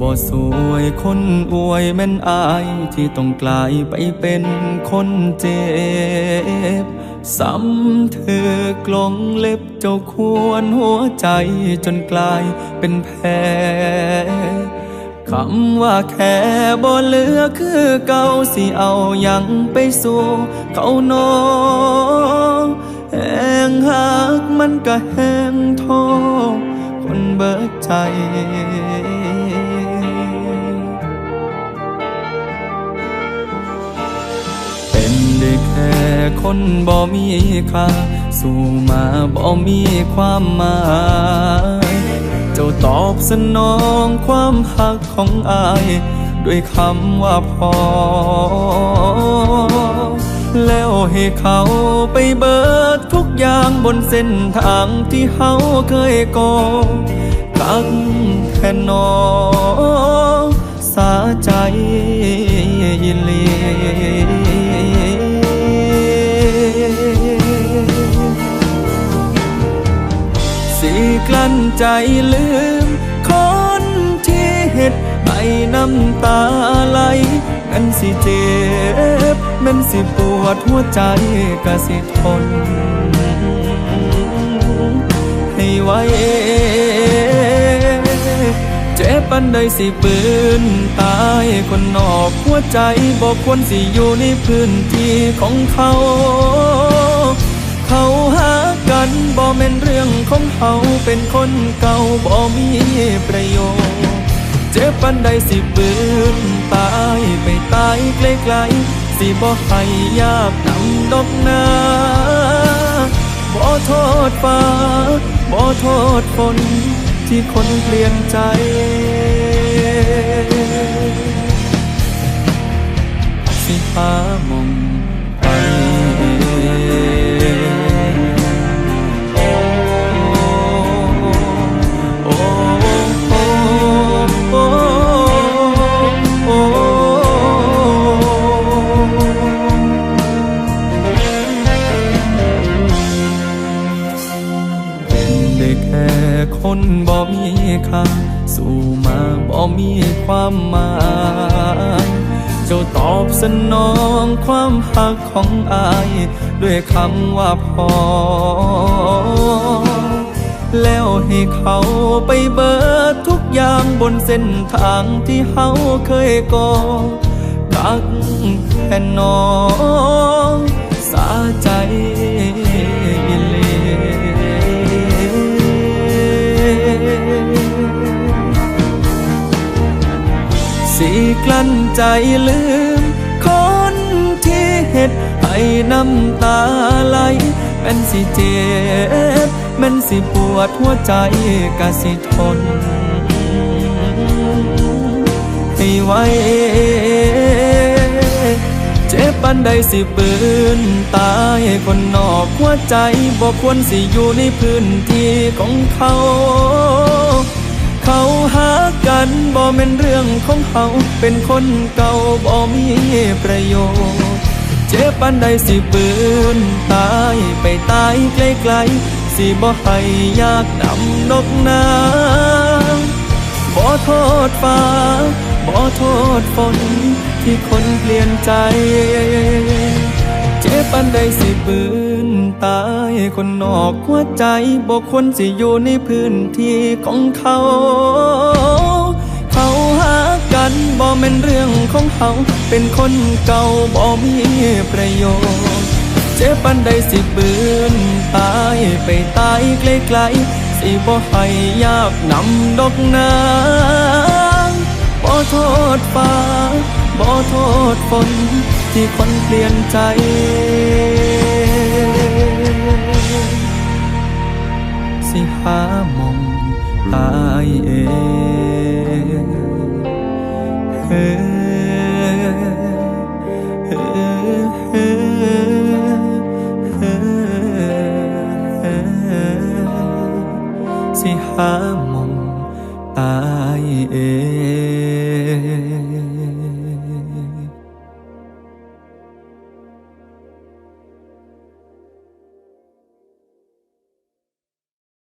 บ่สวยคนอวยแม่นอายที่ต้องกลายไปเป็นคนเจ็บซ้ำเธอกลงเล็บเจ้าควรหัวใจจนกลายเป็นแผลคำว่าแค่บ่เหลือคือเก่าสิเอาหยังไปสู่เขานอแหงหักมันก็แห้งท้อคนเบิดใจ ค่คนบ่มีค่า สู่มาบ่มีความหมาย เจ้าตอบสนองความหักของอาย ด้วยคำว่าพอ แล้วให้เขาไปเบิดทุกอย่างบนเส้นทางที่เขาเคยก่อกักแค่นอสาใจ สิกลั้นใจลืม คนที่เห็ดให้น้ำตาไหลแมันสิเจ็บ มันสิปวดหัวใจก็สิทน ให้ไว้เจ็บปันใดสิปืนตายคนนอกหัวใจบอกควรสิอยู่ในพื้นที่ของเขา เขาหา กันบ่แม่นเรื่องของเขาเป็นคนเก่าบ่มีประโยชน์เจ็บปันใดสิปืนตายไปตายไกลๆสิบ่ให้ยากนำดอกนาบ่โทษฟ้าบ่โทษฝนที่คนเปลี่ยนใจสิหามอง ค่าสู่มาบ่มีความหมายเจ้าตอบสนองความหักของอาย ด้วยคำว่าพอ แล้วให้เขาไปเบิดทุกอย่างบนเส้นทางที่เขาเคยก่อกักแค่นองสาใจ สิกลั้นใจลืม คนที่เห็ดให้น้ำตาไหลแมันสิเจ็บแมันสิปวดหัวใจกะสิทน ให้ไว้เจ็บปันใดสิปืนตายคนนอกหัวใจบอกควรสิอยู่ในพื้นที่ของเขา กันบ่แม่นเรื่องของเขาเป็นคนเก่าบ่มีประโยชน์ เจ็บปันใดสิปืนตายไปตายไกลๆสิบ่ให้ยากนำนกนางบ่โทษฟ้าบ่โทษฝนที่คนเปลี่ยนใจ เจ็บปันใดสิปืนตายคนนอกหัวใจบอกควรสิอยู่ในพื้นที่ของเขาากันบ่แม่นเรื่องของเขา เป็นคนเก่าบ่มีประโยชน์ เจ็บปันใดสิปืนตายไปตายไกลๆสิบ่ให้ยากนำดอกนางบ่โทษฟ้าบ่โทษฝนที่คนเปลี่ยนใจ หาม